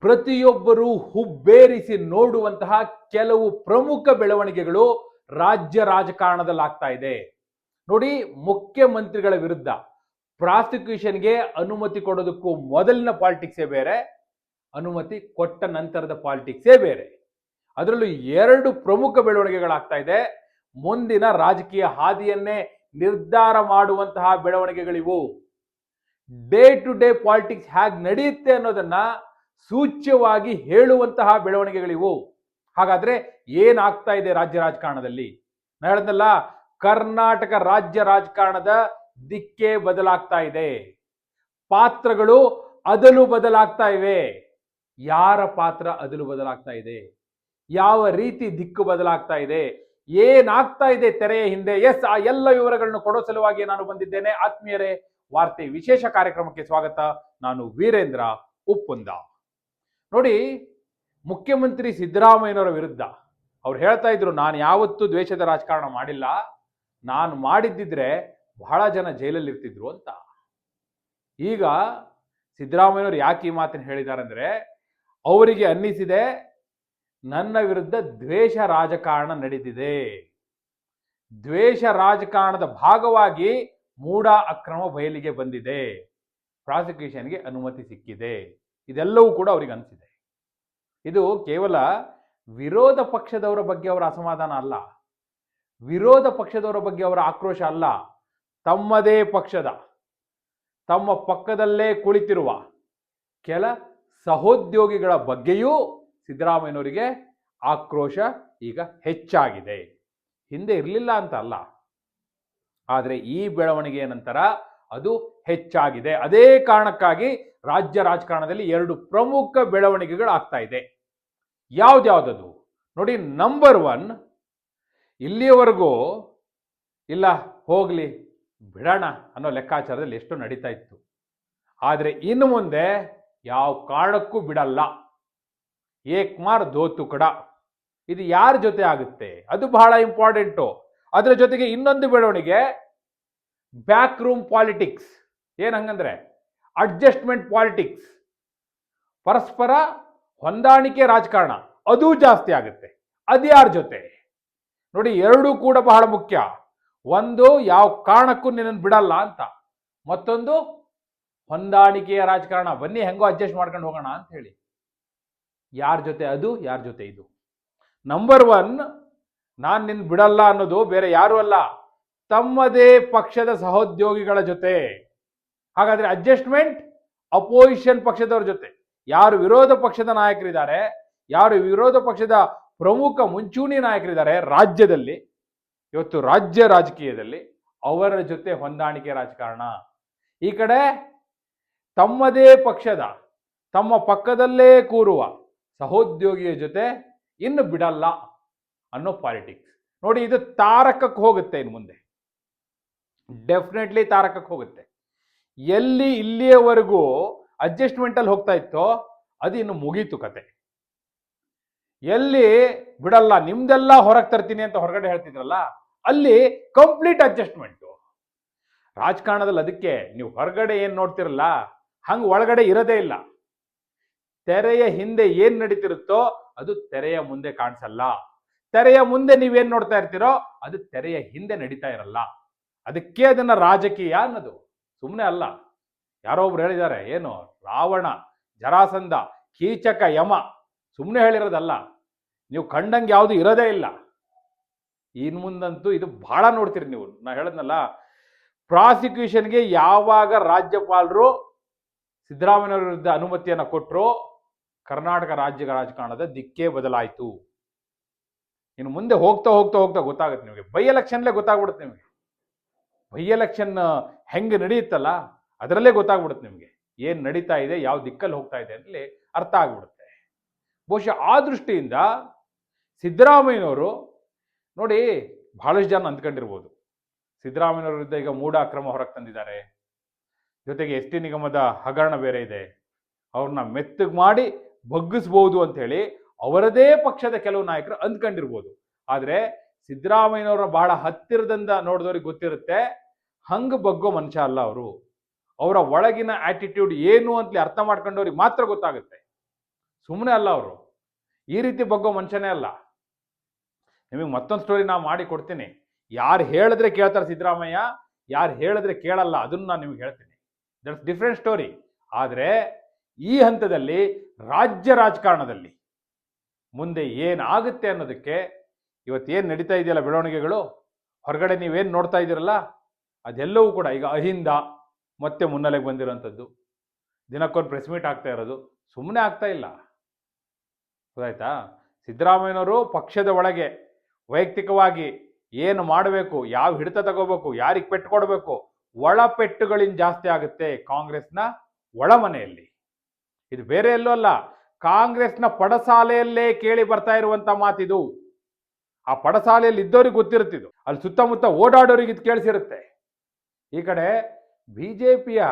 ಪ್ರತಿಯೊಬ್ಬರೂ ಹುಬ್ಬೇರಿಸಿ ನೋಡುವಂತಹ ಕೆಲವು ಪ್ರಮುಖ ಬೆಳವಣಿಗೆಗಳು ರಾಜ್ಯ ರಾಜಕಾರಣದಲ್ಲಾಗ್ತಾ ಇದೆ. ನೋಡಿ, ಮುಖ್ಯಮಂತ್ರಿಗಳ ವಿರುದ್ಧ ಪ್ರಾಸಿಕ್ಯೂಷನ್ಗೆ ಅನುಮತಿ ಕೊಡೋದಕ್ಕೂ ಮೊದಲಿನ ಪಾಲಿಟಿಕ್ಸೇ ಬೇರೆ, ಅನುಮತಿ ಕೊಟ್ಟ ನಂತರದ ಪಾಲಿಟಿಕ್ಸೇ ಬೇರೆ. ಅದರಲ್ಲೂ ಎರಡು ಪ್ರಮುಖ ಬೆಳವಣಿಗೆಗಳಾಗ್ತಾ ಇದೆ. ಮುಂದಿನ ರಾಜಕೀಯ ಹಾದಿಯನ್ನೇ ನಿರ್ಧಾರ ಮಾಡುವಂತಹ ಬೆಳವಣಿಗೆಗಳಿವು. ಡೇ ಟು ಡೇ ಪಾಲಿಟಿಕ್ಸ್ ಹೇಗೆ ನಡೆಯುತ್ತೆ ಅನ್ನೋದನ್ನ ಸೂಚ್ಯವಾಗಿ ಹೇಳುವಂತಹ ಬೆಳವಣಿಗೆಗಳಿವು. ಹಾಗಾದ್ರೆ ಏನಾಗ್ತಾ ಇದೆ ರಾಜ್ಯ ರಾಜಕಾರಣದಲ್ಲಿ? ನಾನು ಹೇಳ್ದಲ್ಲ ಕರ್ನಾಟಕ ರಾಜ್ಯ ರಾಜಕಾರಣದ ದಿಕ್ಕೇ ಬದಲಾಗ್ತಾ ಇದೆ. ಪಾತ್ರಗಳು ಅದಲು ಬದಲಾಗ್ತಾ ಇವೆ. ಯಾರ ಪಾತ್ರ ಅದಲು ಬದಲಾಗ್ತಾ ಇದೆ? ಯಾವ ರೀತಿ ದಿಕ್ಕು ಬದಲಾಗ್ತಾ ಇದೆ? ಏನಾಗ್ತಾ ಇದೆ ತೆರೆಯ ಹಿಂದೆ? ಎಸ್, ಆ ಎಲ್ಲ ವಿವರಗಳನ್ನು ಕೊಡೋ ಸಲುವಾಗಿ ನಾನು ಬಂದಿದ್ದೇನೆ. ಆತ್ಮೀಯರೇ, ವಾರ್ತೆ ವಿಶೇಷ ಕಾರ್ಯಕ್ರಮಕ್ಕೆ ಸ್ವಾಗತ. ನಾನು ವೀರೇಂದ್ರ ಉಪ್ಪುಂದ. ನೋಡಿ, ಮುಖ್ಯಮಂತ್ರಿ ಸಿದ್ದರಾಮಯ್ಯನವರ ವಿರುದ್ಧ ಅವ್ರು ಹೇಳ್ತಾ ಇದ್ರು, ನಾನು ಯಾವತ್ತೂ ದ್ವೇಷದ ರಾಜಕಾರಣ ಮಾಡಿಲ್ಲ. ನಾನು ಮಾಡಿದ್ದಿದ್ರೆ ಬಹಳ ಜನ ಜೈಲಲ್ಲಿ ಇರ್ತಿದ್ರು ಅಂತ. ಈಗ ಸಿದ್ದರಾಮಯ್ಯನವರು ಯಾಕೆ ಈ ಮಾತನ್ನು ಹೇಳಿದ್ದಾರೆ ಅಂದ್ರೆ, ಅವರಿಗೆ ಅನ್ನಿಸಿದೆ, ನನ್ನ ವಿರುದ್ಧ ದ್ವೇಷ ರಾಜಕಾರಣ ನಡೆದಿದೆ. ದ್ವೇಷ ರಾಜಕಾರಣದ ಭಾಗವಾಗಿ ಮೂಢ ಅಕ್ರಮ ಬಯಲಿಗೆ ಬಂದಿದೆ. ಪ್ರಾಸಿಕ್ಯೂಷನ್ಗೆ ಅನುಮತಿ ಸಿಕ್ಕಿದೆ. ಇದೆಲ್ಲವೂ ಕೂಡ ಅವ್ರಿಗೆ ಅನಿಸಿದೆ. ಇದು ಕೇವಲ ವಿರೋಧ ಪಕ್ಷದವರ ಬಗ್ಗೆ ಅವರ ಅಸಮಾಧಾನ ಅಲ್ಲ. ವಿರೋಧ ಪಕ್ಷದವರ ಬಗ್ಗೆ ಅವರ ಆಕ್ರೋಶ ಅಲ್ಲ. ತಮ್ಮದೇ ಪಕ್ಷದ, ತಮ್ಮ ಪಕ್ಕದಲ್ಲೇ ಕುಳಿತಿರುವ ಕೆಲ ಸಹೋದ್ಯೋಗಿಗಳ ಬಗ್ಗೆಯೂ ಸಿದ್ದರಾಮಯ್ಯನವರಿಗೆ ಆಕ್ರೋಶ ಈಗ ಹೆಚ್ಚಾಗಿದೆ. ಹಿಂದೆ ಇರಲಿಲ್ಲ ಅಂತ ಅಲ್ಲ. ಆದರೆ ಈ ಬೆಳವಣಿಗೆಯ ನಂತರ ಅದು ಹೆಚ್ಚಾಗಿದೆ. ಅದೇ ಕಾರಣಕ್ಕಾಗಿ ರಾಜ್ಯ ರಾಜಕಾರಣದಲ್ಲಿ ಎರಡು ಪ್ರಮುಖ ಬೆಳವಣಿಗೆಗಳು ಆಗ್ತಾ ಇದೆ. ಯಾವ್ದ್ಯಾವ್ದದು? ನೋಡಿ ನಂಬರ್ ಒನ್ ಇಲ್ಲಿಯವರೆಗೂ, ಇಲ್ಲ, ಹೋಗಲಿ, ಬಿಡೋಣ ಅನ್ನೋ ಲೆಕ್ಕಾಚಾರದಲ್ಲಿ ಎಷ್ಟು ನಡೀತಾ ಇತ್ತು. ಆದರೆ ಇನ್ನು ಮುಂದೆ ಯಾವ ಕಾರಣಕ್ಕೂ ಬಿಡಲ್ಲ. ಏಕ್ಮಾರ್ ದೋತು ಕೂಡ. ಇದು ಯಾರ ಜೊತೆ ಆಗುತ್ತೆ? ಅದು ಬಹಳ ಇಂಪಾರ್ಟೆಂಟು ಅದರ ಜೊತೆಗೆ ಇನ್ನೊಂದು ಬೆಳವಣಿಗೆ ಬ್ಯಾಕ್ ರೂಮ್ ಪಾಲಿಟಿಕ್ಸ್ ಏನು ಹಂಗಂದ್ರೆ ಅಡ್ಜಸ್ಟ್ಮೆಂಟ್ ಪಾಲಿಟಿಕ್ಸ್. ಪರಸ್ಪರ ಹೊಂದಾಣಿಕೆ ರಾಜಕಾರಣ, ಅದು ಜಾಸ್ತಿ ಆಗುತ್ತೆ. ಅದ್ಯಾರ ಜೊತೆ? ನೋಡಿ, ಎರಡೂ ಕೂಡ ಬಹಳ ಮುಖ್ಯ. ಒಂದು, ಯಾವ ಕಾರಣಕ್ಕೂ ನಿನ್ನನ್ನು ಬಿಡಲ್ಲ ಅಂತ. ಮತ್ತೊಂದು, ಹೊಂದಾಣಿಕೆಯ ರಾಜಕಾರಣ, ಬನ್ನಿ ಹೆಂಗೋ ಅಡ್ಜಸ್ಟ್ ಮಾಡ್ಕೊಂಡು ಹೋಗೋಣ ಅಂತ ಹೇಳಿ. ಯಾರ ಜೊತೆ ಅದು, ಯಾರ ಜೊತೆ ಇದು? ನಂಬರ್ ಒನ್ ನಾನು ನಿನ್ನ ಬಿಡಲ್ಲ ಅನ್ನೋದು ಬೇರೆ ಯಾರು ಅಲ್ಲ. ತಮ್ಮದೇ ಪಕ್ಷದ ಸಹೋದ್ಯೋಗಿಗಳ ಜೊತೆ. ಹಾಗಾದ್ರೆ ಅಡ್ಜಸ್ಟ್ಮೆಂಟ್ ಅಪೋಸಿಷನ್ ಪಕ್ಷದವರ ಜೊತೆ. ಯಾರು ವಿರೋಧ ಪಕ್ಷದ ನಾಯಕರಿದ್ದಾರೆ, ಯಾರು ವಿರೋಧ ಪಕ್ಷದ ಪ್ರಮುಖ ಮುಂಚೂಣಿ ನಾಯಕರಿದ್ದಾರೆ ರಾಜ್ಯದಲ್ಲಿ, ಇವತ್ತು ರಾಜ್ಯ ರಾಜಕೀಯದಲ್ಲಿ ಅವರ ಜೊತೆ ಹೊಂದಾಣಿಕೆ ರಾಜಕಾರಣ. ಈ ಕಡೆ ತಮ್ಮದೇ ಪಕ್ಷದ, ತಮ್ಮ ಪಕ್ಕದಲ್ಲೇ ಕೂರುವ ಸಹೋದ್ಯೋಗಿಯ ಜೊತೆ ಇನ್ನು ಬಿಡಲ್ಲ ಅನ್ನೋ ಪಾಲಿಟಿಕ್ಸ್ ನೋಡಿ ಇದು ತಾರಕಕ್ಕೆ ಹೋಗುತ್ತೆ ಇನ್ನು ಮುಂದೆ. ಡೆಫಿನೆಟ್ಲಿ ತಾರಕಕ್ಕೆ ಹೋಗುತ್ತೆ. ಎಲ್ಲಿ ಇಲ್ಲಿಯವರೆಗೂ ಅಡ್ಜಸ್ಟ್ಮೆಂಟ್ ಅಲ್ಲಿ ಹೋಗ್ತಾ ಇತ್ತೋ ಅದು ಇನ್ನು ಮುಗೀತು ಕತೆ. ಎಲ್ಲಿ ಬಿಡಲ್ಲ, ನಿಮ್ದೆಲ್ಲ ಹೊರಗೆ ತರ್ತೀನಿ ಅಂತ ಹೊರಗಡೆ ಹೇಳ್ತಿದ್ರಲ್ಲ, ಅಲ್ಲಿ ಕಂಪ್ಲೀಟ್ ಅಡ್ಜಸ್ಟ್ಮೆಂಟು ರಾಜಕಾರಣದಲ್ಲಿ ಅದಕ್ಕೆ ನೀವು ಹೊರಗಡೆ ಏನು ನೋಡ್ತಿರಲ್ಲ, ಹಂಗ ಒಳಗಡೆ ಇರೋದೇ ಇಲ್ಲ. ತೆರೆಯ ಹಿಂದೆ ಏನು ನಡೀತಿರುತ್ತೋ ಅದು ತೆರೆಯ ಮುಂದೆ ಕಾಣಿಸಲ್ಲ. ತೆರೆಯ ಮುಂದೆ ನೀವೇನ್ ನೋಡ್ತಾ ಇರ್ತೀರೋ ಅದು ತೆರೆಯ ಹಿಂದೆ ನಡೀತಾ ಇರಲ್ಲ. ಅದಕ್ಕೆ ಅದನ್ನ ರಾಜಕೀಯ ಅನ್ನೋದು. ಸುಮ್ಮನೆ ಅಲ್ಲ. ಯಾರೋ ಒಬ್ರು ಹೇಳಿದ್ದಾರೆ, ಏನು ರಾವಣ, ಜರಾಸಂಧ, ಕೀಚಕ, ಯಮ ಸುಮ್ಮನೆ ಹೇಳಿರೋದಲ್ಲ. ನೀವು ಕಂಡಂಗೆ ಯಾವುದು ಇರೋದೇ ಇಲ್ಲ. ಇನ್ನು ಮುಂದಂತೂ ಇದು ಬಹಳ ನೋಡ್ತೀರಿ ನೀವು. ನಾ ಹೇಳದ್ನಲ್ಲ, ಪ್ರಾಸಿಕ್ಯೂಷನ್ಗೆ ಯಾವಾಗ ರಾಜ್ಯಪಾಲರು ಸಿದ್ದರಾಮಯ್ಯವ್ರ ವಿರುದ್ಧ ಅನುಮತಿಯನ್ನು ಕೊಟ್ಟರು ಕರ್ನಾಟಕ ರಾಜ್ಯ ರಾಜಕಾರಣದ ದಿಕ್ಕೇ ಬದಲಾಯಿತು. ಇನ್ನು ಮುಂದೆ ಹೋಗ್ತಾ ಹೋಗ್ತಾ ಹೋಗ್ತಾ ಗೊತ್ತಾಗುತ್ತೆ ನಿಮಗೆ. ಬೈ ಎಲೆಕ್ಷನ್ಲೇ ಗೊತ್ತಾಗ್ಬಿಡುತ್ತೆ ನಿಮಗೆ. ಬೈ ಎಲೆಕ್ಷನ್ ಹೆಂಗೆ ನಡೆಯುತ್ತಲ್ಲ, ಅದರಲ್ಲೇ ಗೊತ್ತಾಗ್ಬಿಡುತ್ತೆ ನಿಮಗೆ. ಏನು ನಡೀತಾ ಇದೆ, ಯಾವ ದಿಕ್ಕಲ್ಲಿ ಹೋಗ್ತಾ ಇದೆ ಅಂತಲೇ ಅರ್ಥ ಆಗ್ಬಿಡುತ್ತೆ. ಬಹುಶಃ ಆ ದೃಷ್ಟಿಯಿಂದ ಸಿದ್ದರಾಮಯ್ಯನವರು, ನೋಡಿ ಬಹಳಷ್ಟು ಜನ ಅಂದ್ಕೊಂಡಿರ್ಬೋದು. ಸಿದ್ದರಾಮಯ್ಯನವರ ವಿರುದ್ಧ ಈಗ ಮೂಢ ಅಕ್ರಮ ಹೊರಗೆ ತಂದಿದ್ದಾರೆ. ಜೊತೆಗೆ ಎಸ್ ಟಿ ನಿಗಮದ ಹಗರಣ ಬೇರೆ ಇದೆ. ಅವ್ರನ್ನ ಮೆತ್ತಗೆ ಮಾಡಿ ಬಗ್ಗಿಸ್ಬೋದು ಅಂಥೇಳಿ ಅವರದೇ ಪಕ್ಷದ ಕೆಲವು ನಾಯಕರು ಅಂದ್ಕೊಂಡಿರ್ಬೋದು. ಆದರೆ ಸಿದ್ದರಾಮಯ್ಯನವರ ಬಹಳ ಹತ್ತಿರದಿಂದ ನೋಡಿದವ್ರಿಗೆ ಗೊತ್ತಿರುತ್ತೆ ಹಂಗ ಬಗ್ಗೋ ಮನುಷ್ಯ ಅಲ್ಲ ಅವರು. ಅವರ ಒಳಗಿನ ಆಟಿಟ್ಯೂಡ್ ಏನು ಅಂತ ಅರ್ಥ ಮಾಡ್ಕೊಂಡವ್ರಿಗೆ ಮಾತ್ರ ಗೊತ್ತಾಗುತ್ತೆ. ಸುಮ್ಮನೆ ಅಲ್ಲ ಅವರು. ಈ ರೀತಿ ಬಗ್ಗೋ ಮನುಷ್ಯನೇ ಅಲ್ಲ. ನಿಮಗೆ ಮತ್ತೊಂದು ಸ್ಟೋರಿ ನಾ ಮಾಡಿ ಕೊಡ್ತೀನಿ. ಯಾರು ಹೇಳಿದ್ರೆ ಕೇಳ್ತಾರೆ ಸಿದ್ದರಾಮಯ್ಯ, ಯಾರು ಹೇಳಿದ್ರೆ ಕೇಳಲ್ಲ, ಅದನ್ನು ನಾನು ನಿಮ್ಗೆ ಹೇಳ್ತೀನಿ. ದಟ್ಸ್ ಡಿಫ್ರೆಂಟ್ ಸ್ಟೋರಿ ಆದರೆ ಈ ಹಂತದಲ್ಲಿ ರಾಜ್ಯ ರಾಜಕಾರಣದಲ್ಲಿ ಮುಂದೆ ಏನಾಗುತ್ತೆ ಅನ್ನೋದಕ್ಕೆ ಇವತ್ತೇನು ನಡೀತಾ ಇದೆಯಲ್ಲ ಬೆಳವಣಿಗೆಗಳು? ಹೊರಗಡೆ ನೀವೇನು ನೋಡ್ತಾ ಇದ್ದೀರಲ್ಲ? ಅದೆಲ್ಲವೂ ಕೂಡ ಈಗ ಅಹಿಂದ ಮತ್ತೆ ಮುನ್ನೆಲೆಗೆ ಬಂದಿರೋಂಥದ್ದು ದಿನಕ್ಕೊಂದು ಪ್ರೆಸ್ ಮೀಟ್ ಆಗ್ತಾ ಇರೋದು. ಸುಮ್ಮನೆ ಆಗ್ತಾ ಇಲ್ಲ. ಗೊತ್ತಾಯ್ತಾ? ಸಿದ್ದರಾಮಯ್ಯನವರು ಪಕ್ಷದ ಒಳಗೆ ವೈಯಕ್ತಿಕವಾಗಿ ಏನು ಮಾಡಬೇಕು, ಯಾವ ಹಿಡಿತ ತಗೋಬೇಕು, ಯಾರಿಗೆ ಪೆಟ್ಟು ಕೊಡಬೇಕು, ಒಳ ಪೆಟ್ಟುಗಳಿಂದ ಜಾಸ್ತಿ ಆಗುತ್ತೆ ಕಾಂಗ್ರೆಸ್ನ ಒಳ ಮನೆಯಲ್ಲಿ. ಇದು ಬೇರೆ ಎಲ್ಲೂ ಅಲ್ಲ. ಕಾಂಗ್ರೆಸ್ನ ಪಡಸಾಲೆಯಲ್ಲೇ ಕೇಳಿ ಬರ್ತಾ ಇರುವಂತ ಮಾತಿದು. ಆ ಪಡಸಾಲೆಯಲ್ಲಿ ಇದ್ದವ್ರಿಗೆ ಗೊತ್ತಿರುತ್ತಿದ್ದು. ಅಲ್ಲಿ ಸುತ್ತಮುತ್ತ ಓಡಾಡೋರಿಗೆ ಇದು ಕೇಳಿಸಿರುತ್ತೆ. ಈ ಕಡೆ ಬಿಜೆಪಿಯ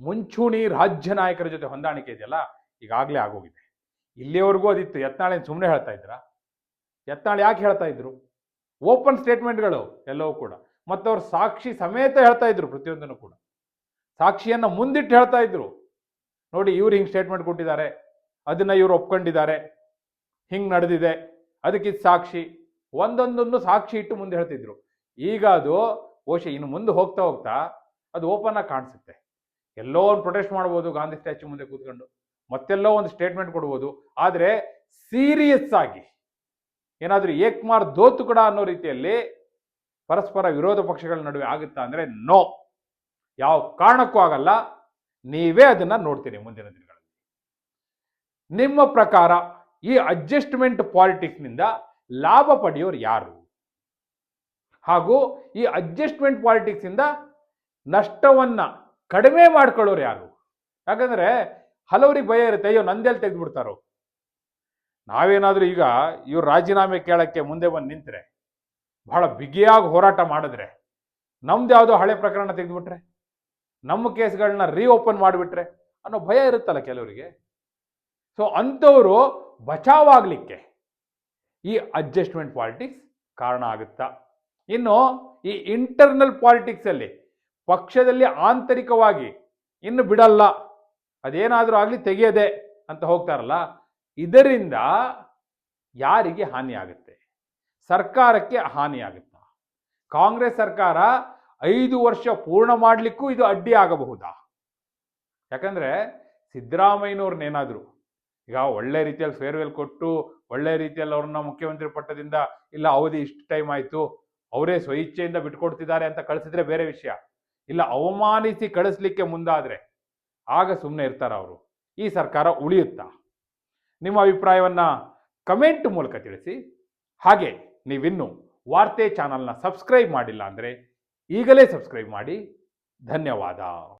ಮುಂಚೂಣಿ ರಾಜ್ಯ ನಾಯಕರ ಜೊತೆ ಹೊಂದಾಣಿಕೆ ಇದೆಯಲ್ಲ, ಈಗಾಗಲೇ ಆಗೋಗಿದೆ. ಇಲ್ಲಿಯವರೆಗೂ ಅದಿತ್ತು. ಯತ್ನಾಳೇನು ಸುಮ್ಮನೆ ಹೇಳ್ತಾ ಇದ್ರ? ಯತ್ನಾಳ್ ಯಾಕೆ ಹೇಳ್ತಾ ಇದ್ರು? ಓಪನ್ ಸ್ಟೇಟ್ಮೆಂಟ್ಗಳು ಎಲ್ಲವೂ ಕೂಡ. ಮತ್ತು ಅವ್ರು ಸಾಕ್ಷಿ ಸಮೇತ ಹೇಳ್ತಾ ಇದ್ರು ಪ್ರತಿಯೊಂದನ್ನು ಕೂಡ. ಸಾಕ್ಷಿಯನ್ನು ಮುಂದಿಟ್ಟು ಹೇಳ್ತಾ ಇದ್ರು. ನೋಡಿ, ಇವ್ರು ಹಿಂಗೆ ಸ್ಟೇಟ್ಮೆಂಟ್ ಕೊಟ್ಟಿದ್ದಾರೆ. ಅದನ್ನ ಇವರು ಒಪ್ಕೊಂಡಿದ್ದಾರೆ. ಹಿಂಗೆ ನಡೆದಿದೆ. ಅದಕ್ಕೆ ಸಾಕ್ಷಿ. ಒಂದೊಂದನ್ನು ಸಾಕ್ಷಿ ಇಟ್ಟು ಮುಂದೆ ಹೇಳ್ತಿದ್ರು. ಈಗ ಅದು ಬಹುಶಃ ಇನ್ನು ಮುಂದೆ ಹೋಗ್ತಾ ಹೋಗ್ತಾ ಅದು ಓಪನ್ ಆಗಿ ಕಾಣಿಸುತ್ತೆ. ಎಲ್ಲೋ ಒಂದು ಪ್ರೊಟೆಸ್ಟ್ ಮಾಡ್ಬೋದು, ಗಾಂಧಿ ಸ್ಟ್ಯಾಚು ಮುಂದೆ ಕೂತ್ಕೊಂಡು. ಮತ್ತೆಲ್ಲೋ ಒಂದು ಸ್ಟೇಟ್ಮೆಂಟ್ ಕೊಡ್ಬೋದು. ಆದರೆ ಸೀರಿಯಸ್ ಆಗಿ, ಏನಾದರೂ ಏಕ್ಮಾರ್ ದೋತು ಕೂಡ ಅನ್ನೋ ರೀತಿಯಲ್ಲಿ ಪರಸ್ಪರ ವಿರೋಧ ಪಕ್ಷಗಳ ನಡುವೆ ಆಗುತ್ತಾ ಅಂದರೆ ನೋ ಯಾವ ಕಾರಣಕ್ಕೂ ಆಗಲ್ಲ. ನೀವೇ ಅದನ್ನು ನೋಡ್ತೀರಿ ಮುಂದಿನ ದಿನಗಳಲ್ಲಿ. ನಿಮ್ಮ ಪ್ರಕಾರ ಈ ಅಡ್ಜಸ್ಟ್ಮೆಂಟ್ ಪಾಲಿಟಿಕ್ಸ್ನಿಂದ ಲಾಭ ಪಡೆಯೋರು ಯಾರು? ಹಾಗೂ ಈ ಅಡ್ಜಸ್ಟ್ಮೆಂಟ್ ಪಾಲಿಟಿಕ್ಸ್ ಇಂದ ನಷ್ಟವನ್ನ ಕಡಿಮೆ ಮಾಡ್ಕೊಳ್ಳೋರು ಯಾರು? ಯಾಕಂದ್ರೆ ಹಲವರಿಗೆ ಭಯ ಇರುತ್ತೆ, ಅಯ್ಯೋ ನಂದೆಲ್ಲಿ ತೆಗೆದ್ಬಿಡ್ತಾರೋ? ನಾವೇನಾದ್ರೂ ಈಗ ಇವ್ರು ರಾಜೀನಾಮೆ ಕೇಳಕ್ಕೆ ಮುಂದೆ ಬಂದು ನಿಂತರೆ, ಬಹಳ ಬಿಗಿಯಾಗಿ ಹೋರಾಟ ಮಾಡಿದ್ರೆ, ನಮ್ದು ಯಾವುದೋ ಹಳೆ ಪ್ರಕರಣ ತೆಗೆದುಬಿಟ್ರೆ, ನಮ್ಮ ಕೇಸ್ಗಳನ್ನ ರೀಓಪನ್ ಮಾಡಿಬಿಟ್ರೆ ಅನ್ನೋ ಭಯ ಇರುತ್ತಲ್ಲ ಕೆಲವರಿಗೆ? ಸೊ ಅಂಥವರು ಬಚಾವಾಗಲಿಕ್ಕೆ ಈ ಅಡ್ಜಸ್ಟ್ಮೆಂಟ್ ಪಾಲಿಟಿಕ್ಸ್ ಕಾರಣ ಆಗುತ್ತಾ? ಇನ್ನು ಈ ಇಂಟರ್ನಲ್ ಪಾಲಿಟಿಕ್ಸಲ್ಲಿ ಪಕ್ಷದಲ್ಲಿ ಆಂತರಿಕವಾಗಿ ಇನ್ನು ಬಿಡಲ್ಲ, ಅದೇನಾದರೂ ಆಗಲಿ ತೆಗೆಯದೆ ಅಂತ ಹೋಗ್ತಾರಲ್ಲ, ಇದರಿಂದ ಯಾರಿಗೆ ಹಾನಿ ಆಗುತ್ತೆ? ಸರ್ಕಾರಕ್ಕೆ ಹಾನಿ ಆಗುತ್ತಾ? ಕಾಂಗ್ರೆಸ್ ಸರ್ಕಾರ ಐದು ವರ್ಷ ಪೂರ್ಣ ಮಾಡಲಿಕ್ಕೂ ಇದು ಅಡ್ಡಿ ಆಗಬಹುದಾ? ಯಾಕಂದ್ರೆ ಸಿದ್ದರಾಮಯ್ಯನವ್ರನ್ನೇನಾದ್ರು ಈಗ ಒಳ್ಳೆ ರೀತಿಯಲ್ಲಿ ಫೇರ್ವೆಲ್ ಕೊಟ್ಟು, ಒಳ್ಳೆ ರೀತಿಯಲ್ಲಿ ಅವ್ರನ್ನ ಮುಖ್ಯಮಂತ್ರಿ ಪಟ್ಟದಿಂದ, ಇಲ್ಲ ಅವಧಿ ಇಷ್ಟು ಟೈಮ್ ಆಯ್ತು ಅವರೇ ಸ್ವಇಚ್ಛೆಯಿಂದ ಬಿಟ್ಕೊಡ್ತಿದ್ದಾರೆ ಅಂತ ಕಳಿಸಿದ್ರೆ ಬೇರೆ ವಿಷಯ. ಇಲ್ಲ, ಅವಮಾನಿಸಿ ಕಳಿಸ್ಲಿಕ್ಕೆ ಮುಂದಾದ್ರೆ ಆಗ ಸುಮ್ಮನೆ ಇರ್ತಾರ ಅವರು. ಈ ಸರ್ಕಾರ ಉಳಿಯುತ್ತಾ? ನಿಮ್ಮ ಅಭಿಪ್ರಾಯವನ್ನ ಕಮೆಂಟ್ ಮೂಲಕ ತಿಳಿಸಿ. ಹಾಗೆ ನೀವಿನ್ನು ವಾರ್ತೆ ಚಾನಲ್ನ ಸಬ್ಸ್ಕ್ರೈಬ್ ಮಾಡಿಲ್ಲ ಅಂದರೆ ಈಗಲೇ ಸಬ್ಸ್ಕ್ರೈಬ್ ಮಾಡಿ. ಧನ್ಯವಾದ.